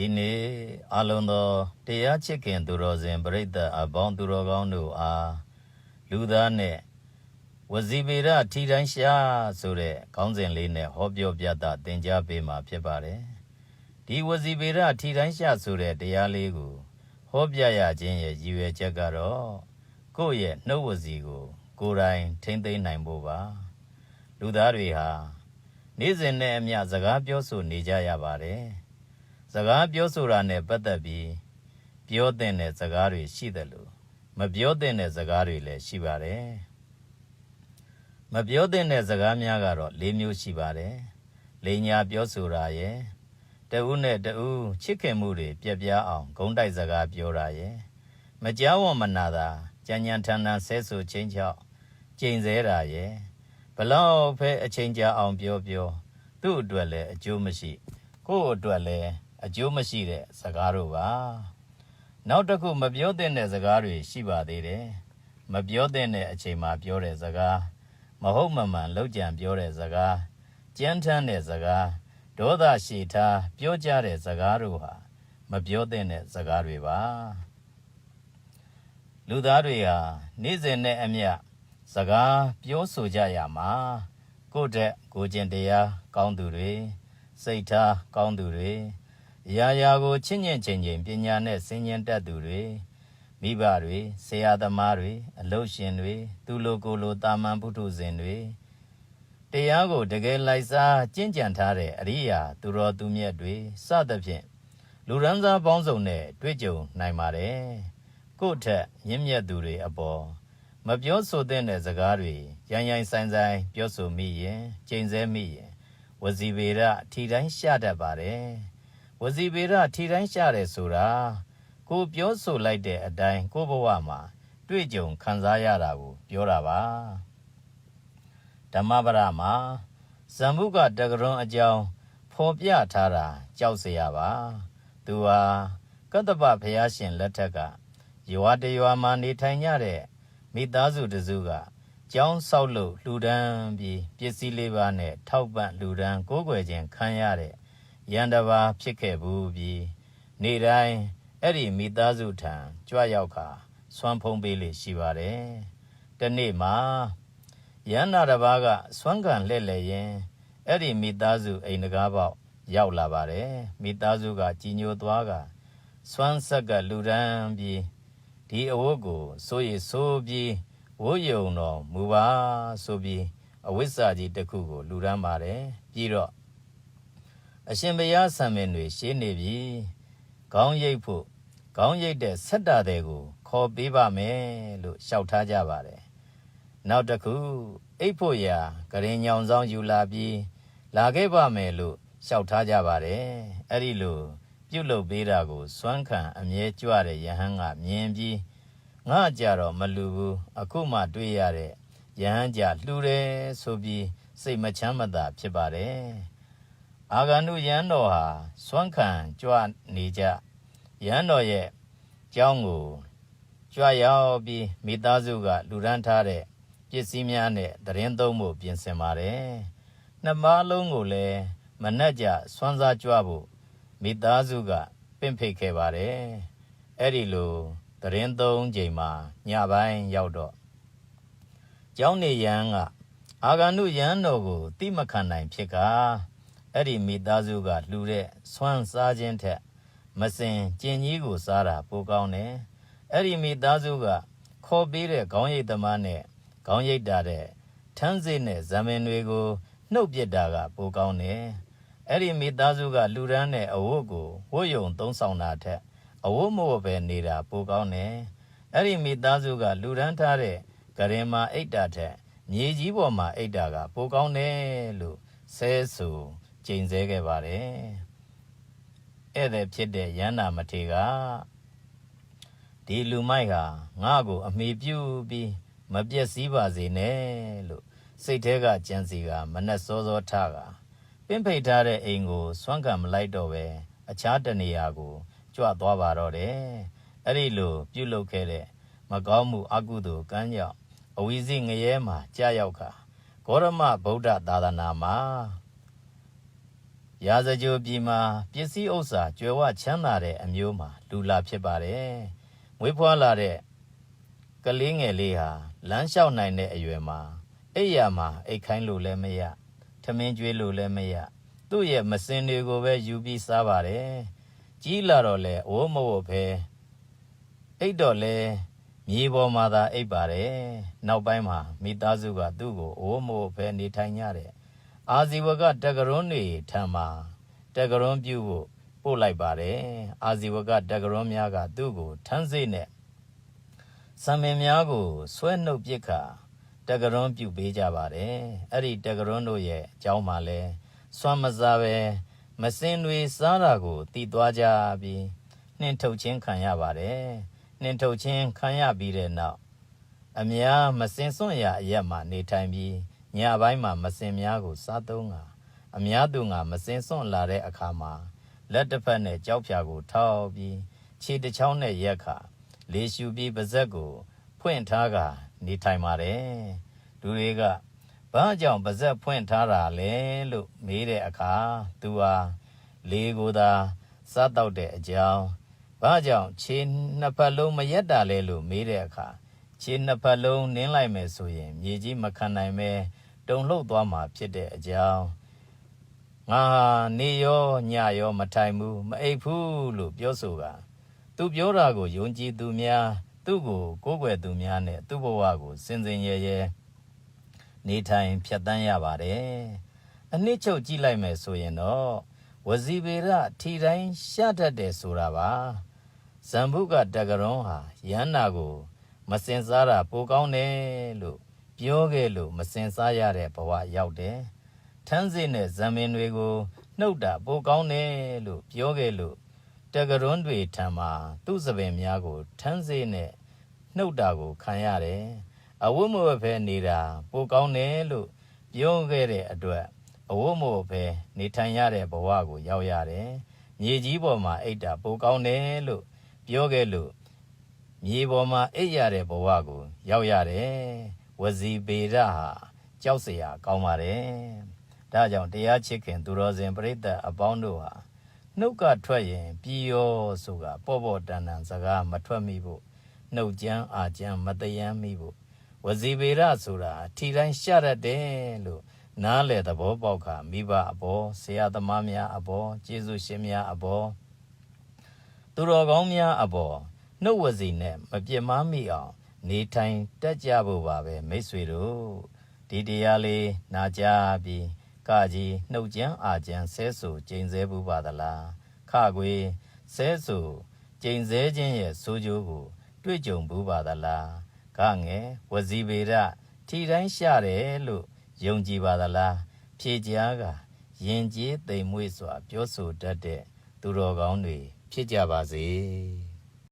ဒီနေ့အလုံးသောတရားချစ်ခင်သူတော်စင်ပြိဿအပေါင်းသူတော်ကောင်းတို့အားလူသားနဲ့ဝစီပေရထီတိုင်းရှာဆိုတဲ့ခေါင်းစဉ်လေးနဲ့ဟောပြောပြတာသင်ကြားပေးမှာဖြစ်ပါတယ်ဒီဝစီပေရထီတိုင်းရှာဆိုတဲ့တရားလေးကိုဟောပြရခြင်းရဲ့ရည်ရွယ်ချက်ကတော့ကိုယ့်ရဲ့နှုတ်ဝစီကို ကိုယ်တိုင်ထိမ့်သိမ်းနိုင်ဖို့ပါလူသားတွေဟာနေ့စဉ်နဲ့အမျှစကားပြောဆိုနေကြရပါတယ် စကားပြောဆိုတာနဲ့ပတ်သက်ပြီးပြောတဲ့တဲ့စကားတွေရှိတယ်လို့မပြောတဲ့တဲ့စကားတွေလည်းရှိပါတယ်မပြောတဲ့တဲ့စကားများကတော့၄မျိုးရှိပါတယ်လိန်ညာပြောဆိုတာရယ်တဦးနဲ့တဦးချစ်ခင်မှုတွေပြက်ပြားအောင်ဂုံးတိုက်စကားပြောတာရယ်မကြောက်ဝမနာတာကြံ့ကြံ့ထန်ထန်ဆဲဆိုချင်းချောက်ကျိန်ဆဲတာရယ်ဘလောက်ဖဲအချိန်ကြာအောင်ပြောပြောသူ့အတွက်လည်းအကျိုးမရှိကိုယ့်အတွက်လည်း အကျိုးမရှိတဲ့စကားတို့ပါနောက်တစ်ခုမပြောသင့်တဲ့စကားတွေရှိပါသေးတယ်မပြောသင့်တဲ့အချိန်မှာပြောတဲ့စကားမဟုတ်မမှန်လောက်ကြံပြောတဲ့စကားကြမ်းထမ်းတဲ့စကားဒေါသရှိထားပြောကြတဲ့စကားတို့ဟာမပြောသင့်တဲ့စကားတွေပါလူသားတွေဟာနေ့စဉ်နဲ့အမျှစကားပြောဆိုကြရမှာကိုယ့်တဲ့ကိုယ်ကျင်တရားကောင်းသူတွေစိတ်ထားကောင်းသူတွေ အရာရာကိုချင့်ညင့်ချိန်ချိန်ပညာနဲ့ဆင်ញင်တတ်သူတွေမိဘတွေဆရာသမားတွေအလုရှင်တွေသူလိုကိုယ်လိုတာမန်ပုထုဇဉ်တွေတရားကိုတကယ်လိုက်စားကျင့်ကြံထားတဲ့အရိယာသူတော်သူမြတ်တွေစသဖြင့်လူရန်စားပေါင်းစုံနဲ့တွေ့ကြုံနိုင်ပါတယ်ကိုယ့်ထက်မြင့်မြတ်သူတွေအပေါ်မပြောဆိုသင့်တဲ့စကားတွေရိုင်းရိုင်းဆိုင်ဆိုင် ပြောဆိုမိရင်ကျိန်ဆဲမိရင်ဝစီဗေဒထီတိုင်းရှာတတ်ပါတယ် ဝစီဗေဒထီတိုင်းရှာတယ်ဆိုတာကိုပြောဆိုလိုက်တဲ့အတိုင်းကိုဘဝမှာတွေ့ကြုံခံစားရတာကိုပြောတာပါဓမ္မပဒမှာဇံမှုကတကရွန်အကြောင်းဖော်ပြထားတာကြောက်စရာပါသူဟာကတ္တပဘုရားရှင်လက်ထက်ကရွာတရွာမှာနေထိုင်ကြတဲ့မိသားစုတစုကကျောင်းဆောက်လို့လှူဒန်းပြီးပစ္စည်းလေးပါးနဲ့ထောက်ပံ့လှူဒန်းကိုးကွယ်ခြင်းခံရတဲ့ ရန်တဘာဖြစ်ခဲ့ဘူးပြီးနေ့တိုင်းအဲ့ဒီမိသားစုထံကြွရောက်ခါဆွမ်းဖုံးပေးလေရှိပါတယ်။တနေ့မှာရန်နာတစ်ပါးကဆွမ်းကန်လှဲ့လေရင်အဲ့ဒီမိသားစုအိမ်တကားပေါက်ရောက်လာပါတယ်။မိသားစုကကြီးညိုသွားကဆွမ်းဆက်ကလူဒန်းပြီးဒီအဝတ်ကိုစိုးရိဆိုးပြီးဝိုးယုံတော်မူပါဆိုပြီးအဝိဇ္ဇာကြီးတစ်ခုကိုလူဒန်းပါတယ်ပြီးတော့ အရှင်ဘုရားဆံမင်းတွေရှင်းနေပြီခေါင်းရိပ်ဖို့ခေါင်းရိပ်တဲ့ဆက်တာတွေကိုခေါ်ပေးပါမယ်လို့လျှောက်ထားကြပါတယ်နောက်တစ်ခုအိတ်ဖို့ရာကရင်ညောင်ဆောင်ယူလာပြီးလာခဲ့ပါမယ်လို့လျှောက်ထားကြပါတယ်အဲ့ဒီလိုပြုတ်လုပေးတာကိုစွမ်းခံအမြဲကြွတဲ့ယဟန်ကမြင်ပြီးငါကြတော့မလူဘူးအခုမှတွေ့ရတဲ့ယဟန်ကြလှူတယ်ဆိုပြီးစိတ်မချမ်းမသာဖြစ်ပါတယ် အာဂန္တုယဟန်တော်ဟာစွမ်းခံကြွနေကြယဟန်တော်ရဲ့ကျောင်းကိုကြွရောက်ပြီးမိသားစုကလူရန်ထားတဲ့ပစ္စည်းများနဲ့တရင်သုံးဖို့ပြင်ဆင်ပါတယ်နှစ်မလုံးကိုလည်းမနှက်ကြစွမ်းစားကြွဖို့မိသားစုကပင့်ဖိတ်ခဲ့ပါတယ်အဲ့ဒီလိုတရင်သုံးချိန်မှာညပိုင်းရောက်တော့ကျောင်းနေရန်ကအာဂန္တုရန်တော်ကိုတိမခံနိုင်ဖြစ်ကာ အဲ့ဒီမိသားစုကလှူတဲ့ဆွမ်းစားခြင်းထက်မစင်ကျင်ကြီးကိုစားတာပိုကောင်းတယ်အဲ့ဒီမိသားစုကခေါ်ပေးတဲ့ခေါင်းရိပ်သမားနဲ့ခေါင်းရိပ်တာတဲ့ထန်းစိနဲ့ဇမင်တွေကိုနှုတ်ပစ်တာကပိုကောင်းတယ်အဲ့ဒီမိသားစုကလူရန်တဲ့အဝတ်ကိုဝတ်ယုံသုံးဆောင်တာထက်အဝတ်မဝတ်ပဲနေတာပိုကောင်းတယ်အဲ့ဒီမိသားစုကလူရန်ထားတဲ့ဂရင်မာအိတ်တာထက်မြေကြီးပေါ်မှာအိတ်တာကပိုကောင်းတယ်လို့ဆဲဆူ ကျိန်ဆဲခဲ့ပါတယ်ဧည့်သည်ဖြစ်တဲ့ရန်နာမထေကဒီလူမိုက်ဟာငါ့ကို အမိပြုပြီးမပြက်စီးပါစေနဲ့လို့စိတ်ထဲကကြံစီကမနှက်စောစောထကပင့်ဖိတ်ထားတဲ့အိမ်ကိုစွန့်ခံမလိုက်တော့ပဲအခြားတနေရာကိုကြွသွားပါတော့တယ်အဲ့ဒီလိုပြုတ်လုခဲ့တဲ့မကောင်းမှုအကုသိုလ်ကံကြောင့်အဝီစီငရဲမှာကြာရောက်ခါဂေါရမဗုဒ္ဓသာသနာမှာ ရာဇကြိုပြည်မှာပစ္စည်းဥစ္စာကြွယ်ဝချမ်းသာတဲ့အမျိုးမှာလူလာဖြစ်ပါတယ်။မွေးဖွားလာတဲ့ကလေးငယ်လေးဟာလမ်းလျှောက်နိုင်တဲ့အရွယ်မှာအိပ်ယာမှာအိတ်ခိုင်းလို့လည်းမရထမင်းကျွေးလို့လည်းမရသူ့ရဲ့မစင်တွေကိုပဲယူပြီးစားပါတယ်။ကြီးလာတော့လေအိုးမဝတ်ပဲအိတ်တော့လေမြေပေါ်မှာသာအိပ်ပါတယ်။နောက်ပိုင်းမှာမိသားစုကသူ့ကိုအိုးမဝတ်ပဲနေထိုင်ကြတယ်။ အာဇီဝကတကရွန်းတွေထံမှာတကရွန်းပြုဖို့ပို့လိုက်ပါတယ်။အာဇီဝကတကရွန်းများကသူ့ကိုထန်းစိတ်နဲ့ဆံမင်များကိုဆွဲနှုတ်ပစ်ခါတကရွန်းပြုပေးကြပါတယ်။အဲ့ဒီတကရွန်းတို့ရဲ့အကြောင်းမှာလဲစွမ်းမစားပဲမစင်တွေစားတာကိုတည်သွားကြပြီးနှင်ထုတ်ခြင်းခံရပါတယ်။နှင်ထုတ်ခြင်းခံရပြီးတဲ့နောက်အများမစင်စွန့်ရာအရက်မှနေထိုင်ပြီး ညပိုင်းမှာမစင်များကိုစားသုံးတာအများသူငါမစင်စွန့်လာတဲ့အခါမှာလက်တစ်ဖက်နဲ့ကြောက်ဖြာကိုထောက်ပြီးခြေတစ်ချောင်းနဲ့ရက်ခါလေရှူပြီးပါဇက်ကို ဖွင့်ထားက နေထိုင်ပါတယ်လူတွေကဘာကြောင့်ပါဇက်ဖွင့်ထားတာလဲလို့မေးတဲ့အခါသူဟာလေကိုသာစားတော့တဲ့အကြောင်းဘာကြောင့်ခြေနှစ်ဖက်လုံးမရက်တာလဲလို့မေးတဲ့အခါခြေနှစ်ဖက်လုံးနင်းလိုက်မယ်ဆိုရင်မြေကြီးမခံနိုင်ပဲ တုံလှုပ်သွားမှာဖြစ်တဲ့အကြောင်းငါဟာနေရောညရောမထိုင်ဘူးမအိပ်ဘူးလို့ပြောဆိုတာသူပြောတာကိုယုံကြည်သူများ သူ့ကိုကိုးကွယ်သူများနဲ့သူ့ဘဝကိုစင်စင်ရဲရဲနေထိုင်ဖြတ်တန်းရပါတယ်။အနှစ်ချုပ်ကြည့်လိုက်မယ်ဆိုရင်တော့ဝစီဗေရထီတိုင်းရှာတတ်တယ်ဆိုတာပါ။ဇံဘုကတကရွန်ဟာယန္နာကို မစင်စားတာပိုကောင်းတယ်လို့ ပြောခဲ့လို့မစင်စားရတဲ့ဘဝရောက်တယ်။ထန်းစိနဲ့ဇံမင်တွေကိုနှုတ်တာပိုကောင်းတယ်လို့ပြောခဲ့လို့တကရွန်းတွေထံမှာသူ့စပင်များကိုထန်းစေးနဲ့နှုတ်တာကိုခံရတယ်။အဝတ်မဝတ်ဖဲနေတာပိုကောင်းတယ်လို့ပြောခဲ့တဲ့အတွက်အဝတ်မဝတ်ဖဲနေထိုင်ရတဲ့ဘဝကိုရောက်ရတယ်။မြေကြီးပေါ်မှာအိတ်တာပိုကောင်းတယ်လို့ပြောခဲ့လို့မြေပေါ်မှာအိတ်ရတဲ့ဘဝကိုရောက်ရတယ်။ ဝစီပေရဟာကြောက်เสียကောင်းပါတယ်။ဒါကြောင့်တရားချစ်ခင်သူတော်စင်ပြိတ္တအပေါင်းတို့ဟာ နှုတ်ကထွက်ရင်ပြီးရောဆိုတာပေါ့ပေါ့တန်တန်စကားမထွက်မိဖို့နှုတ်ကြမ်းအာကြမ်းမတယမ်းမိဖို့ဝစီပေရဆိုတာထီတိုင်းရှာတတ်တယ်လို့နားလေသဘောပေါက်ခါမိဘအပေါ်ဆရာသမားများအပေါ်ကျေးဇူးရှင်များအပေါ်သူတော်ကောင်းများအပေါ်နှုတ်ဝစီနဲ့မပြစ်မှားမိအောင် နေထိုင်တက်ကြဖို့ပါပဲမိတ်ဆွေတို့ဒီတရားလေးနာကြပြီးကကြီးနှုတ်ကြမ်းအာကြမ်းဆဲဆူကျိန်ဆဲဘူးပါသလားခခွေဆဲဆူကျိန်ဆဲခြင်းရဲ့ဆိုးကျိုးကို တွေ့ကြုံဘူးပါသလားခငယ်ဝစီပေရထီတိုင်းရှာတယ်လို့ယုံကြည်ပါသလားဖြေကြားကယင်ကျေးသိမ်မွေ့စွာ ပြောဆိုတတ်တဲ့သူတော်ကောင်းတွေဖြစ်ကြပါစေ